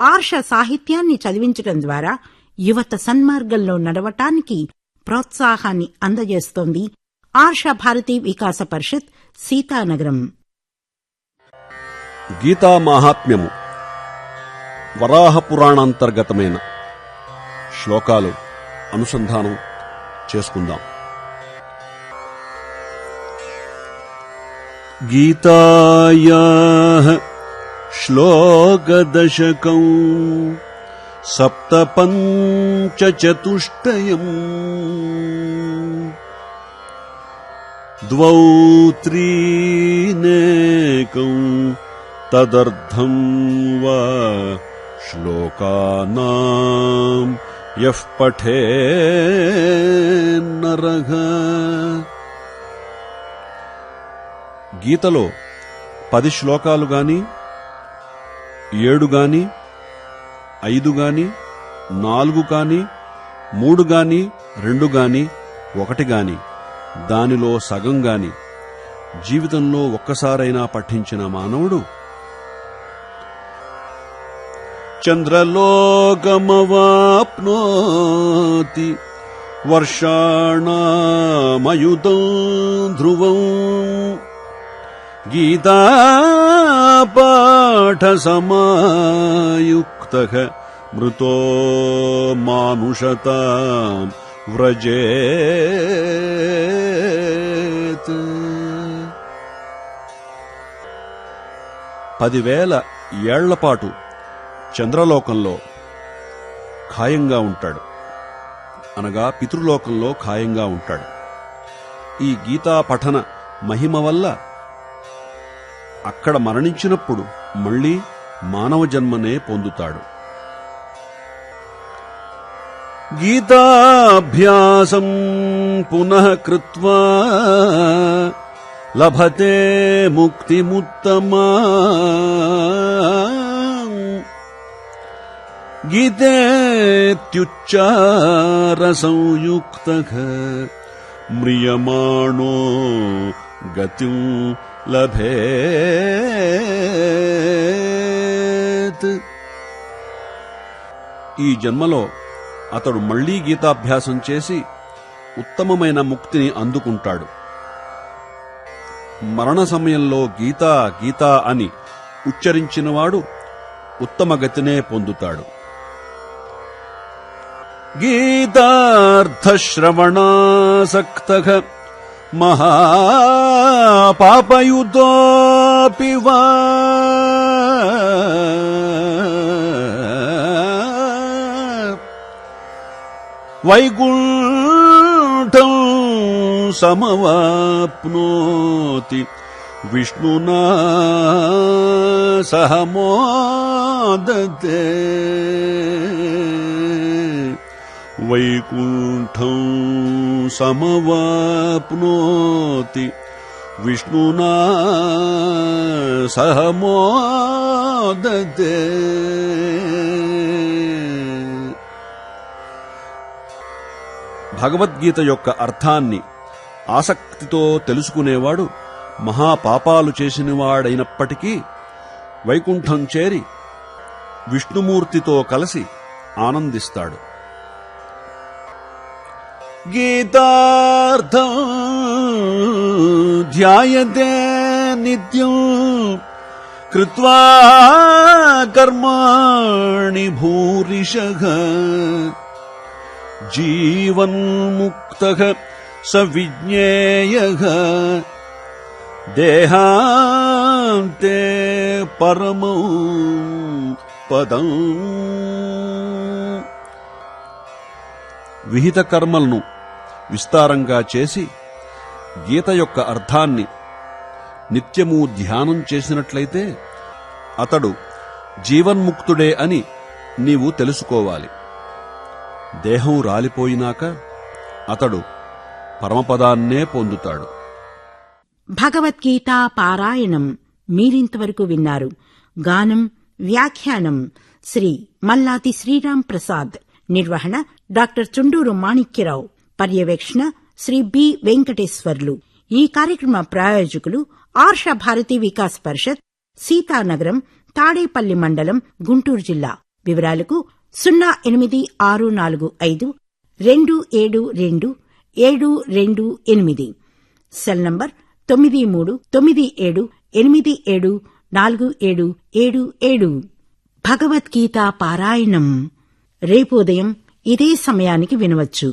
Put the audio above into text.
ఆర్ష సాహిత్యాన్ని చదివించడం ద్వారా యువత సన్మార్గంలో నడవటానికి ప్రోత్సాహాన్ని అందజేస్తోంది ఆర్ష భారతీ వికాస పరిషత్ సీతానగరం. గీతా మాహాత్మ్యము. వరాహ పురాణాంతర్గతమైన శ్లోకాలు అనుసంధానం చేసుకుందాం. గీతాయా శ్లోకదశకం సప్తపంచచతుష్టయం ద్వౌ త్రీనేకం తదర్థం వా శ్లోకానాం యః పఠేన్నరః గీతలో పది శ్లోకాలు గాని ఏడు గాని ఐదు గాని నాలుగు గాని మూడు గాని రెండు గాని ఒకటి గాని దానిలో సగం గాని జీవితంలో ఒక్కసారైనా పఠించిన మానవుడు? చంద్రలోకమవాప్నోతి వర్షాణమయుతం ధ్రువం. గీతాపాఠసమాయుక్త మృతో మానుషతా వ్రజేత్ పదివేల ఏళ్ళపాటు చంద్రలోకంలో ఖాయంగా ఉంటాడు. అనగా పితృలోకంలో ఖాయంగా ఉంటాడు. ఈ గీతా పఠన మహిమ వల్ల అక్కడ మరణించినప్పుడు మళ్ళీ మానవ జన్మనే పొందుతాడు. గీతాభ్యాసం పునః కృత్వా లభతే ముక్తిముత్తమా. గీతేత్యుచ్చారసంయుక్త. మ్రియమాణో గతి లభేత్. ఈ జన్మలో అతడు మళ్ళీ గీతాభ్యాసం చేసి ఉత్తమమైన ముక్తిని అందుకుంటాడు. మరణ సమయంలో గీతా గీతా అని ఉచ్చరించినవాడు ఉత్తమ గతినే పొందుతాడు. గీతార్థశ్రవణాసక్త. మహాపాపయుతోపి వా వైకుంఠం సమవాప్నోతి. విష్ణునా సహమోదతే. వైకుంఠం సమవాప్నోతి. విష్ణునా సహమోదతే భగవద్గీత యొక్క అర్థాన్ని ఆసక్తితో తెలుసుకునేవాడు మహాపాపాలు చేసినవాడైనప్పటికీ వైకుంఠం చేరి విష్ణుమూర్తితో కలిసి ఆనందిస్తాడు. गीतार्थम् ध्यायते नित्यम् कृत्वा कर्माणि भूरिशः जीवन्मुक्तः स विज्ञेयः देहान्ते परमौ पदम्। విహిత కర్మలను విస్తారంగా చేసి గీత యొక్క అర్థాన్ని నిత్యము ధ్యానం చేసినట్లయితే అతడు జీవన్ముక్తుడే అని నీవు తెలుసుకోవాలి. దేహం రాలిపోయినాక అతడు పరమపదాన్నే పొందుతాడు. భగవద్గీత పారాయణం మీరింతవరకు విన్నారు. గానం వ్యాఖ్యానం శ్రీ మల్లాది శ్రీరామ్ ప్రసాద్. నిర్వహణ డాక్టర్ చుండూరు మాణిక్యరావు పర్యవేక్షణ శ్రీ బి వెంకటేశ్వర్లు. ఈ కార్యక్రమ ప్రాయోజకులు ఆర్ష భారతి వికాస్ పరిషత్ సీతానగరం తాడేపల్లి మండలం గుంటూరు జిల్లా. వివరాలకు సున్నా ఎనిమిది ఆరు నాలుగు ఐదు రెండు ఏడు రెండు ఏడు రెండు ఎనిమిది. సెల్ నంబర్ తొమ్మిది మూడు తొమ్మిది ఏడు ఎనిమిది ఏడు నాలుగు ఏడు ఏడు ఏడు. భగవద్గీత పారాయణం. రేపు ఉదయం ఇదే సమయానికి వినవచ్చు.